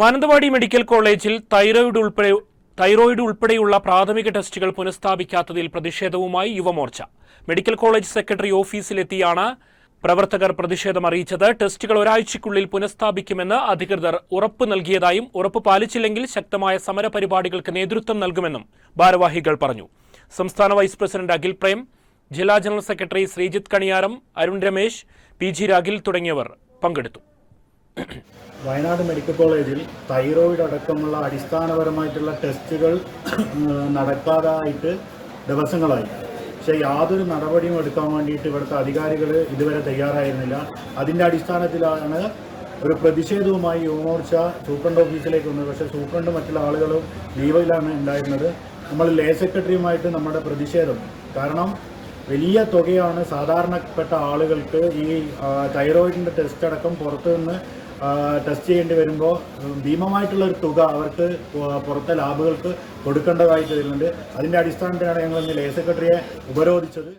Mananthavady medical കോളേജിൽ thyroid ഉൾപ്പെടെ thyroid ഉൾപ്പെടെയുള്ള പ്രാഥമിക ടെസ്റ്റുകൾ പുനഃസ്ഥാപിക്കാത്തതിൽ പ്രതിഷേധവുമായി യുവമോർച്ച. മെഡിക്കൽ കോളേജ് സെക്രട്ടറി ഓഫീസിലെത്തിയാണ് പ്രവർത്തകർ പ്രതിഷേധം അറിയിച്ചത്. ടെസ്റ്റുകൾ ഒരാഴ്ചയ്ക്കുള്ളിൽ പുനഃസ്ഥാപിക്കുമെന്ന് അധികൃതർ ഉറപ്പ് നൽകിയതായും ഉറപ്പ് പാലിച്ചില്ലെങ്കിൽ ശക്തമായ സമരപരിപാടികൾക്ക് നേതൃത്വം നൽകുമെന്നും ഭാരവാഹികൾ പറഞ്ഞു. സംസ്ഥാന വൈസ് പ്രസിഡന്റ് അഖിൽ പ്രേം ജില്ലാ general secretary Sreejith Kaniyaram Arun Ramesh P G Rakhil തുടങ്ങിയവർ പങ്കെടുത്തു. വയനാട് മെഡിക്കൽ കോളേജിൽ തൈറോയിഡ് അടക്കമുള്ള അടിസ്ഥാനപരമായിട്ടുള്ള ടെസ്റ്റുകൾ നടക്കാതായിട്ട് ദിവസങ്ങളായി. പക്ഷേ യാതൊരു നടപടിയും എടുക്കാൻ വേണ്ടിയിട്ട് ഇവിടുത്തെ അധികാരികൾ ഇതുവരെ തയ്യാറായിരുന്നില്ല. അതിന്റെ അടിസ്ഥാനത്തിലാണ് ഒരു പ്രതിഷേധവുമായി യുവമോർച്ച സൂപ്രണ്ട് ഓഫീസിലേക്ക് വന്നത്. പക്ഷേ സൂപ്രണ്ട് മറ്റുള്ള ആളുകളും ലീവിലാണ് ഉണ്ടായിരുന്നത്. നമ്മൾ ലേ സെക്രട്ടറിയുമായിട്ട് നമ്മുടെ പ്രതിഷേധം. കാരണം വലിയ തുകയാണ് സാധാരണപ്പെട്ട ആളുകൾക്ക് ഈ തൈറോയിഡിന്റെ ടെസ്റ്റ് അടക്കം പുറത്തു നിന്ന് ആ, ടെസ്റ്റ് ചെയ്യേണ്ടി വരുമ്പോൾ ഭീമമായിട്ടുള്ള ഒരു തുക അവർക്ക് പുറത്തെ ലാബുകൾക്ക് കൊടുക്കേണ്ടതായിട്ട് വരുന്നുണ്ട്. അതിന്റെ അടിസ്ഥാനത്തിലാണ് ഞങ്ങൾ ഇന്ന് ലേ സെക്രട്ടറിയെ ഉപരോധിച്ചത്.